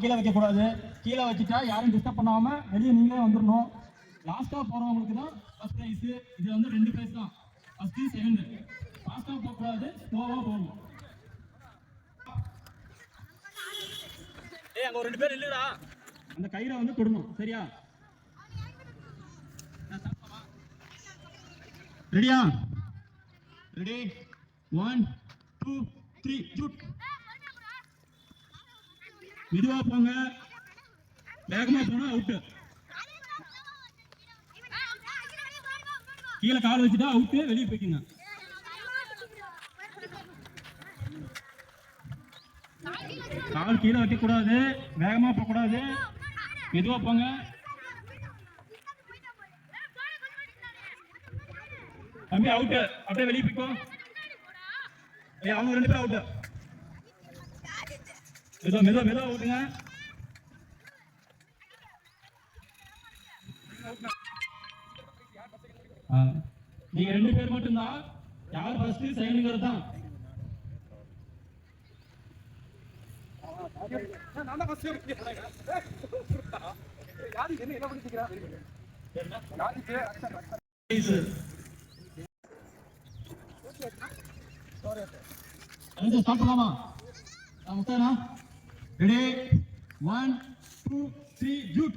கீழே வைக்கக்கூடாது. கீழே வச்சுட்டா யாரும் டிஸ்டர்ப் பண்ணாம வெளியே நீங்களே வந்துடணும் லாஸ்ட்டாக போறவங்களுக்கு தான் ஃபஸ்ட் ப்ரைஸு இது வந்து ரெண்டு ப்ரைஸ் தான். ஃபஸ்ட்டு செகண்ட் லாஸ்டா போகக்கூடாது ஸ்லோவாக போகணும். ஏய் அங்கே ரெண்டு பேர் இல்லைடா அந்த கயிறை வந்து தொடணும் சரியா? ரெடியா ரெடி ஒன் டூ த்ரீ ஜூட் மெதுவா போங்க. வேகமா போனா அவுட்டு கீழே கால் வச்சுட்டா அவுட்டு வெளியே போய்க்குங்க கால் கீழே வைக்க கூடாது வேகமா போக கூடாது மெதுவா போங்க. தம்பி அவுட்டு அப்படியே வெளியே போய்க்கோ. அவங்க ரெண்டு பேரும் அவுட்டு மெதுவா மெதுவா மெதுவா ஓட்டுங்க நீங்க ரெண்டு பேர் மட்டும்தான் யார் ஃபர்ஸ்ட் செகண்ட்ங்கிறது தான் அடுத்து ஸ்டார்ட் பண்ணலாமா முஸ்தானா ரெடி ஒன் டூ த்ரீ ஜூட்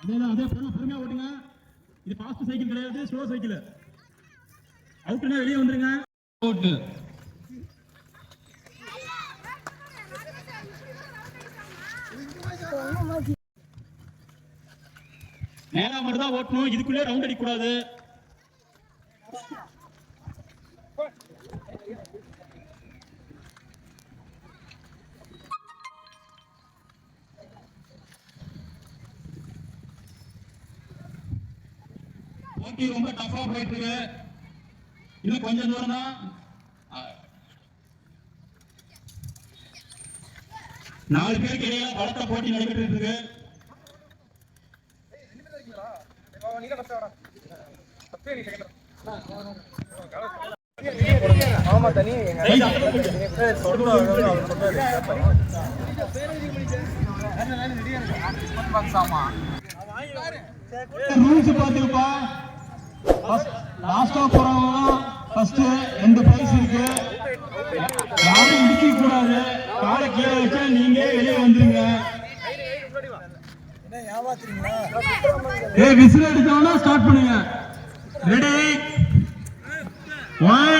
அதேதான் அதே பொறுமை பொறுமையா ஓட்டுங்க. இது ஃபாஸ்ட் சைக்கிள் கிடையாது ஸ்லோ சைக்கிள் அவுட்னா வெளியே வந்துருங்க. அவுட் நேரா மட்டும் தான் ஓட்டணும் இதுக்குள்ளே ரவுண்ட் அடிக்க கூடாது போட்டி ரொம்ப டஃபா போயிட்டு இருக்கு இன்னும் கொஞ்சம் தூரம் தான். நாலு பேருக்கு இடையில பலத்த போட்டி நடைபெற்று இருக்கு ரூல்ஸ் பாத்துக்கப்பா லாஸ்டா போறவங்க ஃபர்ஸ்ட் ரெண்டு பிரைஸ் இருக்கு. யாரும் இடிக்க கூடாது. காலை கீழே வச்சா நீங்க வெளியே வந்துருங்க. ஏய் விசில் அடிச்சவனா ஸ்டார்ட் பண்ணுங்க. ரெடி ஒன்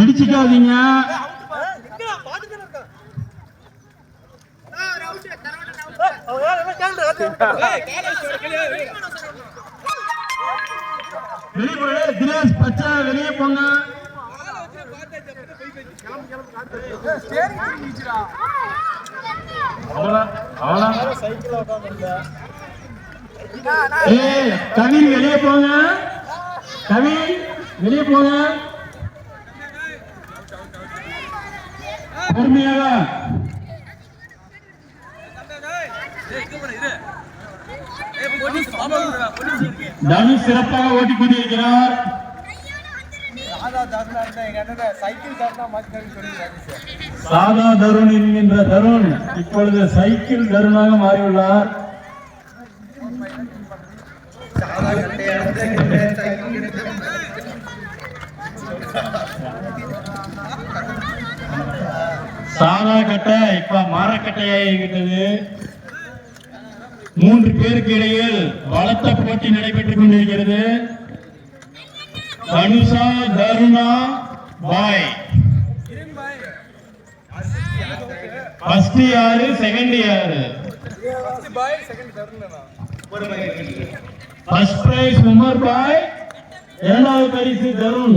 இடிச்சுக்காதீங்க. வெளியே தினேஷ் பச்சை வெளியே போங்க. அவ்வளவுதான் ஏய் கவின் வெளியே போங்க. கவின். வெளியே போங்க. பொறுமையாக தனுஷ் சிறப்பாக ஓட்டி கொண்டிருக்கிறார். சாதா தருண் என்கின்ற தருண் இப்பொழுது சைக்கிள் தருணாக மாறியுள்ளார். சாதா கட்டை இப்ப மரக்கட்டையாகிவிட்டது மூன்று பேருக்கு இடையில் பலத்த போட்டி நடைபெற்றுக் கொண்டிருக்கிறது. தனுஷா தருணா பாய். ஃபர்ஸ்ட் யாரு செகண்ட் யாரு? ஃபர்ஸ்ட் பிரைஸ் உமர் பாய் இரண்டாவது பரிசு தருண்.